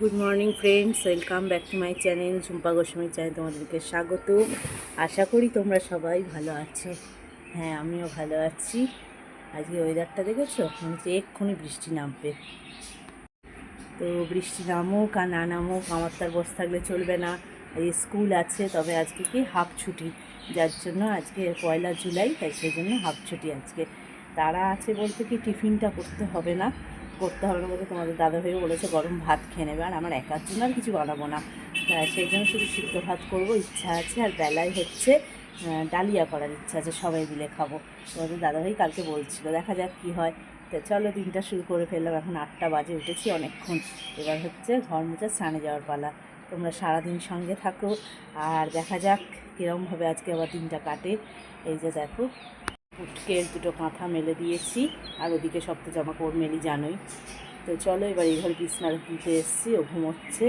Good morning friends welcome back to my channel Jhumpa Goswami channel তোমাদেরকে স্বাগত। আশা করি তোমরা সবাই ভালো আছো। হ্যাঁ আমিও ভালো আছি। আজকে ওয়েদারটা দেখেছ? হচ্ছে এক্ষুনি বৃষ্টি নামবে। তো বৃষ্টি নামুক আর না নামুক, আমার তার বসে থাকলে চলবে না। স্কুল আছে, তবে আজকে কি হাফ ছুটি। যার জন্য আজকে পয়লা জুলাই, তাই সেই জন্য হাফ ছুটি আজকে। তারা আছে বলতে কি, টিফিনটা করতে হবে না। করতে হবে না বলতে তোমাদের দাদা ভাইও বলেছে গরম ভাত খেয়ে নেবে, আর আমার একার জন্য আর কিছু বানাবো না। সেই জন্য শুধু সিদ্ধ ভাত করব, ইচ্ছা আছে, আর বেলায় হচ্ছে ডালিয়া করার ইচ্ছা আছে, সবাই মিলে খাব। তোমাদের দাদাভাই কালকে বলছিল, দেখা যাক কী হয়। তো চলো, দিনটা শুরু করে ফেললাম, এখন আটটা বাজে, উঠেছি অনেকক্ষণ। এবার হচ্ছে ঘর মুছে, স্নানে যাওয়ার পালা। তোমরা সারাদিন সঙ্গে থাকো, আর দেখা যাক কীরমভাবে আজকে আবার দিনটা কাটে। এই যে দেখো পুটকের দুটো কাঁথা মেলে দিয়েছি, আর ওদিকে সব তো জামা কাপড় মেলি জানোই। তো চলো এবার এই ঘরে বিছনার দিতে এসেছি, ও ঘুমোচ্ছে,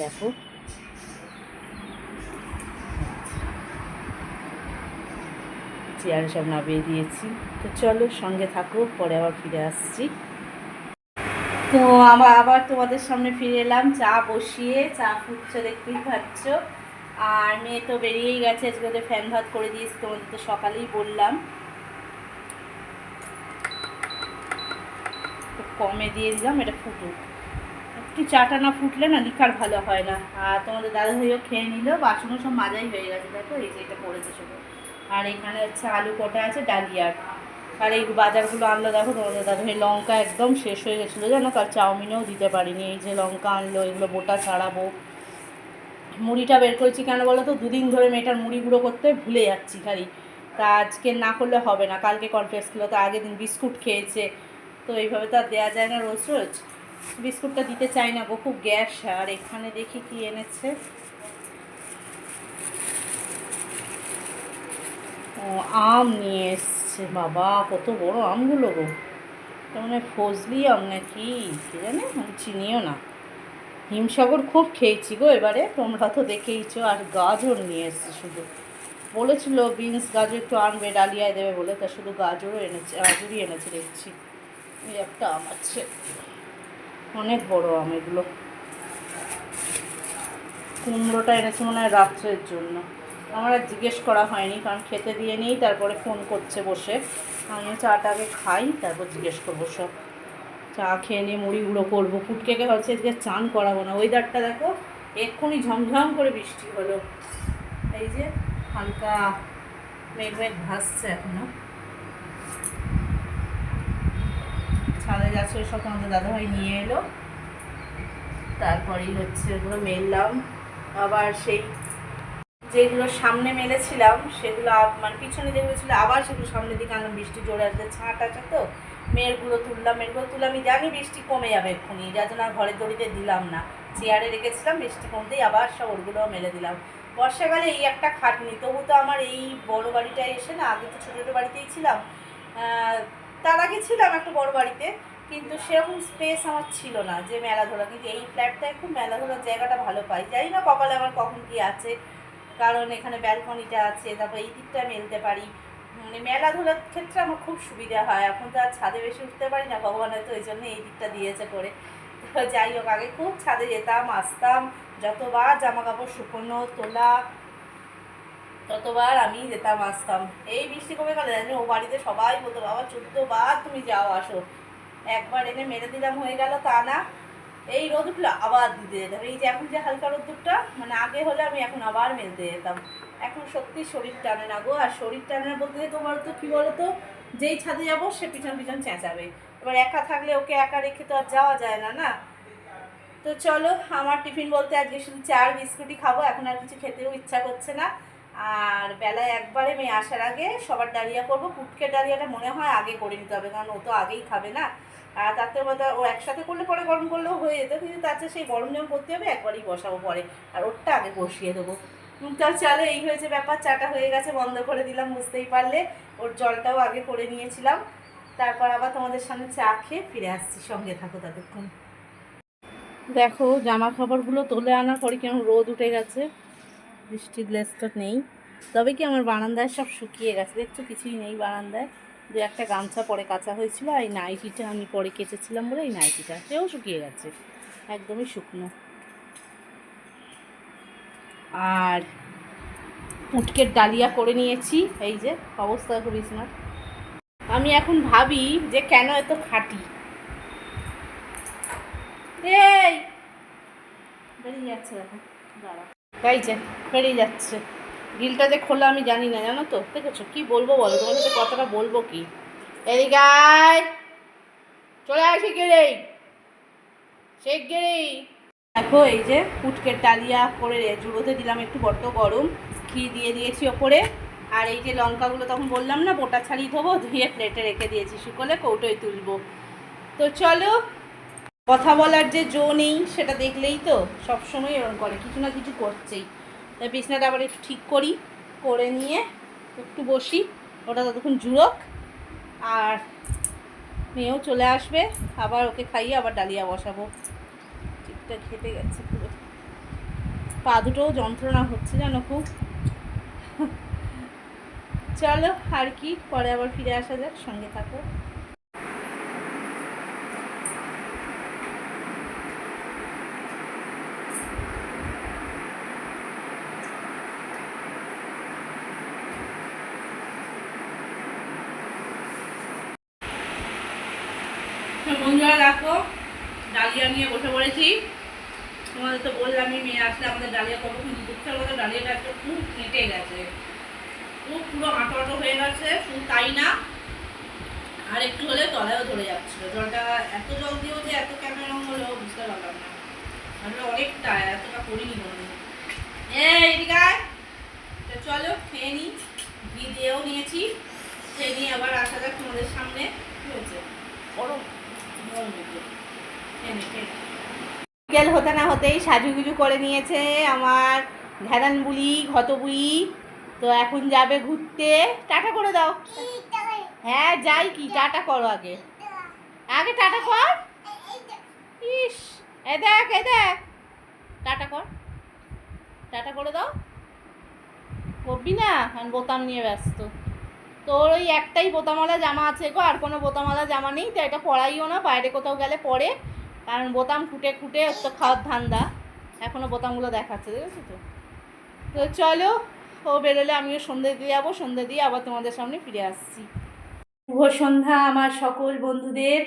দেখো। চেয়ারে সব নামিয়ে দিয়েছি। তো চলো সঙ্গে থাকো, পরে আবার ফিরে আসছি। তো আমার আবার তোমাদের সামনে ফিরে এলাম, চা বসিয়ে, চা ফুটছে দেখতেই পাচ্ছ। আর মেয়ে তো বেরিয়েই গেছে, আজকে ওদের ফ্যান ভাত করে দিয়েছি, তোমাদের তো সকালেই বললাম। কমে দিয়ে দিলাম, এটা ফুটুক। একটু চাটা না ফুটলে না লিকার ভালো হয় না। আর তোমাদের দাদা ভাইও খেয়ে নিল, বাসনও সব মাজাই হয়ে গেছে, দেখো, এই যে এটা পড়েছে শুধু আর এখানে হচ্ছে আলু কটা আছে ডালিয়ার আর এই বাজারগুলো আনলো, দেখো, তোমাদের দাদা ভাই লঙ্কা একদম শেষ হয়ে গেছিল, জানো? কাল চাউমিনও দিতে পারিনি, এই যে লঙ্কা আনলো, এগুলো বোটা ছাড়াবো। মুড়িটা বের করেছি কেন বলো তো? দুদিন ধরে মেয়েটার মুড়ি গুঁড়ো করতে ভুলে যাচ্ছি খালি। তা আজকে না করলে হবে না, কালকে কনফ্লেক্স ছিল, তো আগের দিন বিস্কুট খেয়েছে। তো এইভাবে তো আর দেওয়া যায় না রোজ রোজ। বিস্কুটটা দিতে চাই না গো, খুব গ্যাস। আর এখানে দেখি কি এনেছে। ও, আম নিয়ে এসছে, বাবা, কত বড় আমগুলো গো। তার মানে ফজলি আম নাকি? কে জানে? আমি চিনিও না। হিমসাগর খুব খেয়েছি গো এবারে, তোমরা তো দেখেইছো। আর গাজর নিয়ে এসছে শুধু। বলেছিল বিনস গাজর একটু আনবে, ডালিয়ায় দেবে বলে, তা শুধু গাজরও এনেছে, গাজরই এনেছে, দেখছি। এই একটা আম আছে। অনেক বড় আম এগুলো। কুমড়োটা এনেছে মনে হয় রাত্রের জন্য। আমার আর জিজ্ঞেস করা হয়নি, কারণ খেতে দিয়ে নিই, তারপরে ফোন করছে বসে। আমি চাটা আগে খাই, তারপর জিজ্ঞেস করব, সব। চা খেয়ে নিয়ে মুড়ি গুঁড়ো করব, ফুটকেকে ভাবছি, আজকে চান করাবো না। ওয়েদারটা দেখো, এক্ষুনি ঝমঝম করে বৃষ্টি হলো। এই যে হালকা মেঘ মেঘ ভাসছে এখনও ছাদে যাচ্ছে, ওই সব আমাদের দাদাভাই নিয়ে এলো। তারপরেই হচ্ছে ওগুলো মেললাম। আবার সেই যেগুলো সামনে মেলেছিলাম, সেগুলো মানে পিছনে যেগুলো ছিল, আবার সেগুলো সামনের দিকে আনলাম। বৃষ্টি জোরে আসবে ছাঁট আছে তো। মেয়েরগুলো তুললাম, মেয়েরগুলো তুলে আমি জানি বৃষ্টি কমে যাবে এক্ষুনি, যার জন্য আর ঘরের দড়িতে দিলাম না। চেয়ারে রেখেছিলাম, বৃষ্টি কমতেই আবার সব ওগুলোও মেলে দিলাম। বর্ষাকালে এই একটা খাটনি, তবু তো আমার এই বড় বাড়িটা এসে না, আগে তো ছোটো ছোটো বাড়িতেই ছিলাম। তার আগে ছিলাম একটা বড় বাড়িতে। কিন্তু সেরকম স্পেস আমার ছিল না যে মেলা ধরা কিন্তু এই ফ্ল্যাটটায় খুব মেলা ধরার জায়গাটা ভালো পাই। জানি না কপালে আমার কখন কি আছে, কারণ এখানে ব্যালকনিটা আছে, তারপর এই দিকটা মেলতে পারি। মানে মেলা ধরার ক্ষেত্রে আমার খুব সুবিধা হয়। এখন তো আর ছাদে বেশি উঠতে পারি না, ভগবান হয়তো ওই জন্য এই দিকটা দিয়েছে করে। যাই হোক, আগে খুব ছাদে যেতাম, আসতাম, যতবার জামা কাপড় শুকনো, তোলা, ততবার আমি যেতাম, আসতাম। এই বৃষ্টি কমে গেলে জানি ও বাড়িতে সবাই বলতো, বাবা চোদ্দ বার তুমি যাও, আসো। একবার এনে মেরে দিলাম, হয়ে গেল, তা না। এই রোদ আবার দিতে যেতাম। এই যে এখন যে হালকা রোদ্দুরটা মানে আগে হলে আমি এখন আবার মেলতে যেতাম। এখন সত্যি শরীর টানে না গো, আর শরীর টানে না বলতে তোমার তো কী বলতো, যেই ছাদে যাব, সে পিছন পিছন চেঁচাবে। এবার একা থাকলে ওকে একা রেখে তো আর যাওয়া যায় না না? তো চলো, আমার টিফিন বলতে আজকে শুধু চার বিস্কুটই খাব, এখন আর কিছু খেতেও ইচ্ছা করছে না। আর বেলায় একবারে মেয়ে আসার আগে সবার ডালিয়া করব পুটকে ডালিয়াটা মনে হয় আগে করে নিতে হবে, কারণ ও তো আগেই খাবে না। আর তাতে মধ্যে ও একসাথে করলে পরে গরম করলেও হয়ে যেত কিন্তু তাতে সেই গরম যখন করতে হবে একবারই বসাবো পরে। আর ওরটা আগে বসিয়ে দেবো। উম, তো চলো এই হয়েছে ব্যাপার চাটা হয়ে গেছে বন্ধ করে দিলাম বুঝতেই পারলে। ওর জলটাও আগে করে নিয়েছিলাম। তারপর আবার তোমাদের সামনে চা খেয়ে ফিরে আসছি। সঙ্গে থাকো ততক্ষণ। দেখো জামা কাপড়গুলো তুলে আনার পরে কেমন রোদ উঠে গেছে। বৃষ্টির লেস তো নেই। তবে কি আমার বারান্দায় সব শুকিয়ে গেছে? দেখছ কিছুই নেই বারান্দায়। দু একটা গামছা পরে কাঁচা হয়েছিল এই নাইটিটা আমি পরে কেচেছিলাম বলে এই নাইটিটা সেও শুকিয়ে গেছে, একদমই শুকনো। আর পুটকের ডালিয়া করে নিয়েছি, এই যে অবস্থা বিছনার আমি এখন ভাবি যে কেন এত খাটি? এই! বেরিয়ে যাচ্ছে দেখো দাঁড়া তাই যে, বেরিয়ে যাচ্ছে। গিলটা যে খোলা আমি জানি না, জানো তো? দেখেছ? কি বলব বলো? তোমার সাথে কথাটা বলব কি? এদিকে আয় চলে আসি গেলেই। শেখ গেলেই। দেখো, এই যে পুটকের ডালিয়া করে জুড়োতে দিলাম একটু বড্ড গরম। ঘি দিয়ে দিয়েছি ওপরে। আর এই যে লঙ্কাগুলো তখন বললাম না, বোটা ছাড়িয়ে দেবো ধুয়ে প্লেটে রেখে দিয়েছি শুকলে কৌটোয় তুলবো। তো চলো, কথা বলার যে জো নেই, সেটা দেখলেই তো সবসময় এরকম করে, কিছু না কিছু করছেই। বিছনাটা আবার একটু ঠিক করি, করে নিয়ে একটু বসি, ওটা ততক্ষণ জুড়োক, আর মেয়েও চলে আসবে, আবার ওকে খাইয়ে আবার ডালিয়া বসাবো। ঠিকঠাক খেতে গেছে পুরো। পা দুটোও যন্ত্রণা হচ্ছে জানো খুব। চলো আর কি, পরে আবার ফিরে আসা যাক, সঙ্গে থাকো। তো বন্ধুরা রাখো। ডালিয়া নিয়ে বসে পড়েছি। তোমাদের তো বললামই, মেয়ে আসলে আমাদের ডালিয়া করব কিন্তু দুঃখের মতো ডালিয়াটা একটা খুব কেটে গেছে। খুব পুরো আটো আটো হয়ে গেছে, শুধু তাই না, আর একটু হলে তলায়ও ধরে যাচ্ছিল। জলটা এত জল দিয়েও যে এত রঙ হলো বুঝতে পারলাম না। আসলে অনেকটা এতটা করিনি মনে এদিকে চলো খেয়ে নিই ঘি দিয়েও নিয়েছি। খেয়ে নিয়ে আবার আসা যাক তোমাদের সামনে। কি হয়েছে? গরম। বিকেল হতে না হতেই সাজুগুজু করে নিয়েছে আমার ঘ্যাদান বুলি, ঘত বুড়ি তো এখন যাবে ঘুরতে। টাটা করে দাও। হ্যাঁ যাই কি, টাটা করো আগে। আগে টাটা কর। ইস, এ দেখ এ দেখ। টাটা কর। টাটা করে দাও। করবি না? বোতাম নিয়ে ব্যস্ত। তোর ওই একটাই বোতামওয়ালা জামা আছে গো, আর কোনো বোতামওয়ালা জামা নেই, তো এটা পরাইও না, বাইরে কোথাও গেলে পরে কারণ বোতাম খুঁটে খুঁটে তো খাওয়ার ধান্দা এখনও বোতামগুলো দেখাচ্ছে, দেখেছ তো? তো চলো, ও বেরোলে আমিও সন্ধে দিয়ে যাব, সন্ধে দিয়ে আবার তোমাদের সামনে ফিরে আসছি। শুভ সন্ধ্যা আমার সকল বন্ধুদের।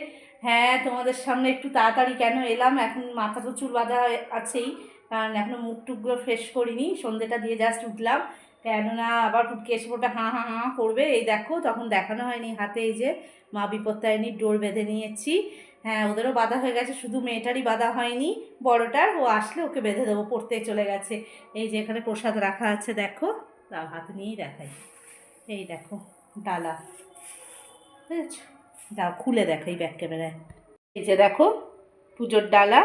হ্যাঁ তোমাদের সামনে একটু তাড়াতাড়ি কেন এলাম? এখন মাথা তো চুল বাঁধা আছেই, কারণ এখনও মুখ টুকগুলো ফ্রেশ করিনি, সন্ধেটা দিয়ে জাস্ট উঠলাম। কেননা আবার ফুটকে এসে পড়বে হাঁ হাঁ হাঁ, করবে। এই দেখো, তখন দেখানো হয়নি হাতে এই যে মা বিপত্তায়নীর ডোর বেঁধে নিয়েছি। হ্যাঁ ওদেরও বাধা হয়ে গেছে, শুধু মেয়েটারই বাধা হয়নি। বড়টার, ও আসলে ওকে বেঁধে দেবো, পড়তে চলে গেছে। এই যে এখানে প্রসাদ রাখা আছে, দেখো। তাও হাতে নিয়েই দেখাই। এই দেখো, ডালা। বুঝেছ দাও খুলে দেখাই ব্যাক ক্যামেরায়। এই যে দেখো, পুজোর ডালা।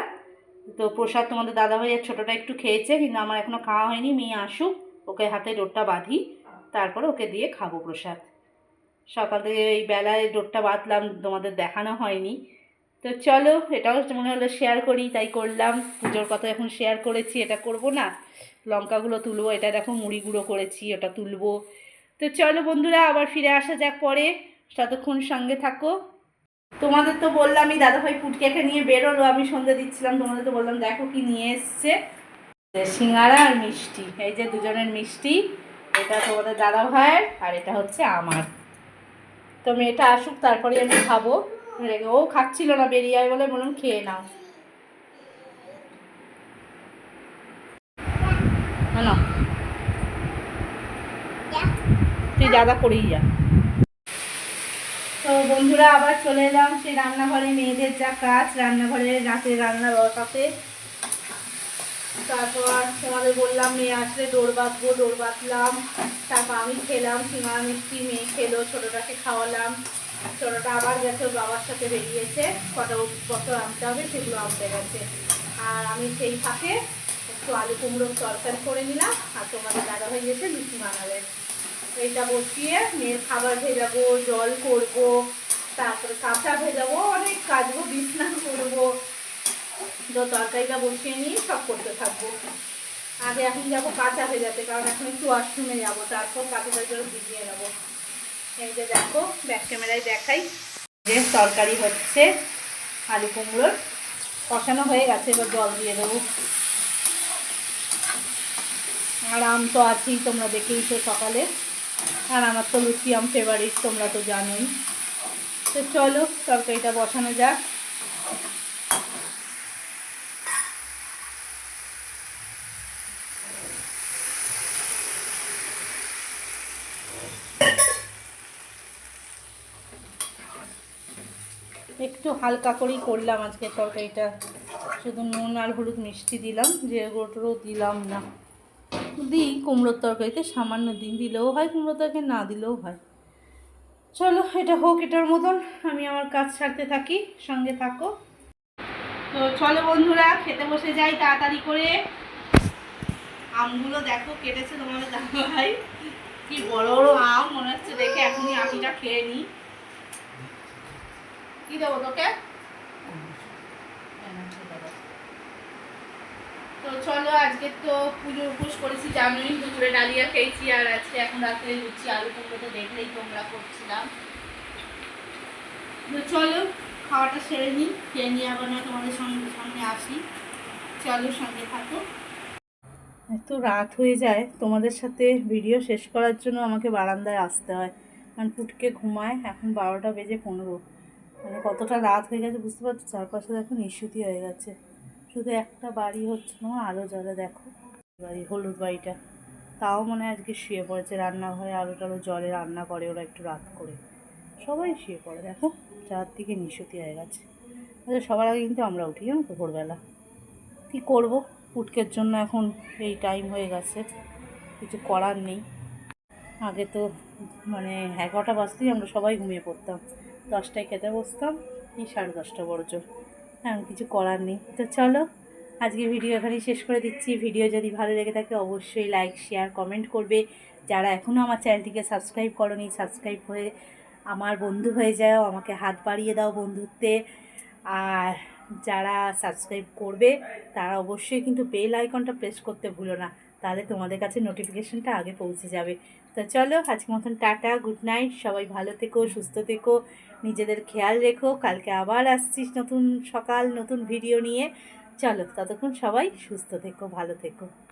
তো প্রসাদ তোমাদের দাদা ভাইয়ের ছোটোটা একটু খেয়েছে, কিন্তু আমার এখনও খাওয়া হয়নি, মেয়ে আসুক। ওকে হাতে ডোরটা বাঁধি, তারপরে ওকে দিয়ে খাব প্রসাদ। সকাল থেকে এই বেলায় ডোরটা বাঁধলাম, তোমাদের দেখানো হয়নি। তো চলো, এটাও মনে হলো শেয়ার করি, তাই করলাম। পুজোর কথা এখন শেয়ার করেছি, এটা করব না। লঙ্কাগুলো তুলবো, এটা দেখো মুড়ি গুঁড়ো করেছি, ওটা তুলবো। তো চলো বন্ধুরা, আবার ফিরে আসা যাক পরে। ততক্ষণ সঙ্গে থাকো। তোমাদের তো বললামই, দাদাভাই পুটকেটা নিয়ে বেরোলো, আমি সন্ধ্যে দিচ্ছিলাম, তোমাদের তো বললাম, দেখো কি নিয়ে এসছে। সিঙ্গারা আর মিষ্টি, এই যে দুজনের মিষ্টি, এটা তোমাদের দাদা ভাইয়ের আর এটা হচ্ছে আমার। তো মেয়েটা আসুক তারপরে আমি খাব। ও খাচ্ছিল না, বেরিয়ে যাবে বলে বললাম, খেয়ে নাও। তুই দাদা করেই যা। তো বন্ধুরা, আবার চলে এলাম সেই রান্নাঘরে। মেয়েদের যা কাজ, রান্নাঘরে রাতে রান্না বসাতে তারপর তোমাদের বললাম মেয়ে আসলে ডোর বাঁধবো, ডোর বাঁধলাম। তারপর আমি খেলাম সিঙ্গারা মিষ্টি মেয়ে খেলো, ছোটোটাকে খাওয়ালাম। ছোটোটা আবার গেছে বাবার সাথে বেরিয়েছে। কটা ওষুধপত্র আনতে হবে, সেগুলো আনতে গেছে। আর আমি সেই ফাঁকে একটু আলু কুমড়োর তরকারি করে নিলাম, আর তোমাদের দাদা হয়ে গেছে লুচি বানাবে এইটা বসিয়ে মেয়ের খাবার ভেজাবো, জল করব, তারপরে কাঁচা ভেজাবো, অনেক কাজবো, বিছনা করব। তো তরকারিটা বসিয়ে নিয়ে সব করতে থাকব। আগে এখন যাব কাঁচা ভেজাতে, কারণ এখন একটু ওয়াশরুমে যাব, তারপর কাঁচাটা জল ভিজিয়ে নেব। এই যে দেখো ব্যাক ক্যামেরায় দেখাই। যে তরকারি হচ্ছে, আলু কুমড়োর। কষানো হয়ে গেছে, এবার জল দিয়ে দেবো। আর আম তো আছেই, তোমরা দেখেইছো সকালে। আর আমার তো লুচি আম ফেভারিট তোমরা তো জানোই। তো চলো, তরকারিটা বসানো যাক একটু হালকা করেই করলাম আজকে তরকারিটা। শুধু নুন আর হলুদ মিষ্টি দিলাম, যে ওটারও দিলাম না। দিই কুমড়োর তরকারিতে, সামান্য দিন দিলেও হয়, কুমড়োর তরকারি না দিলেও হয়। চলো, এটা হোক, এটার মতন। আমি আমার কাজ ছাড়তে থাকি, সঙ্গে থাকো। তো চলো বন্ধুরা, খেতে বসে যাই তাড়াতাড়ি করে। আমগুলো দেখো, কেটেছে তোমাদের দাদা ভাই কি বড় বড় আম, মনে হচ্ছে দেখে এখনই আমিটা খেয়ে নিই। কি দেবো তোকে? তো চলো আজকে তো পুজো উপোস করেছি দুপুরে ডালিয়া খেয়েছি আর আজকে এখন রাত্রে লুচি আলু কুমড়ো তো দেখলেই তোমরা করছিলাম। তো চলো খাওয়াটা সেরে নিই খেয়ে নিয়ে আবার না তোমাদের সঙ্গে সামনে আসি। চলো সঙ্গে থাকো। এত রাত হয়ে যায় তোমাদের সাথে ভিডিও শেষ করার জন্য আমাকে বারান্দায় আসতে হয়। কারণ পুটকে ঘুমায় এখন বারোটা বেজে পনেরো। মানে কতটা রাত হয়ে গেছে বুঝতে পারছ? চারপাশে দেখো নিশুতি হয়ে গেছে। শুধু একটা বাড়ি হচ্ছে না আলো জ্বলে দেখো, বাড়ি, হলুদ বাড়িটা। তাও মনে আজকে শুয়ে পড়েছে রান্নাঘরে আলো টালো জলে রান্না করে, ওরা একটু রাত করে। সবাই শুয়ে পড়ে, দেখো চার দিকে নিশুতি হয়ে গেছে। আচ্ছা সবার আগে কিন্তু আমরা উঠি, জানো তো, ভোরবেলা। কী করব? পুটকের জন্য এখন এই টাইম হয়ে গেছে, কিছু করার নেই। আগে তো মানে এগারোটা বাজতেই আমরা সবাই ঘুমিয়ে পড়তাম। দশটায় খেতে বসতাম, এই সাড়ে দশটা বড় এখন কিছু করার নেই। তো চলো আজকে ভিডিও এখানেই শেষ করে দিচ্ছি। ভিডিও যদি ভালো লেগে থাকে, অবশ্যই লাইক শেয়ার কমেন্ট করবে। যারা এখনও আমার চ্যানেলটিকে সাবস্ক্রাইব করনি সাবস্ক্রাইব হয়ে আমার বন্ধু হয়ে যাও, আমাকে হাত বাড়িয়ে দাও বন্ধুত্বে। আর যারা সাবস্ক্রাইব করবে, তারা অবশ্যই কিন্তু বেল আইকনটা প্রেস করতে ভুলো না। তাহলে তোমাদের কাছে নোটিফিকেশনটা আগে পৌঁছে যাবে। তো চলো আজকে মতন টাটা, গুড নাইট, সবাই ভালো থেকো, সুস্থ থেকো, নিজেদের খেয়াল রেখো, কালকে আবার আসছিস নতুন সকাল, নতুন ভিডিও নিয়ে। চলো, ততক্ষণ সবাই সুস্থ থেকো, ভালো থেকো।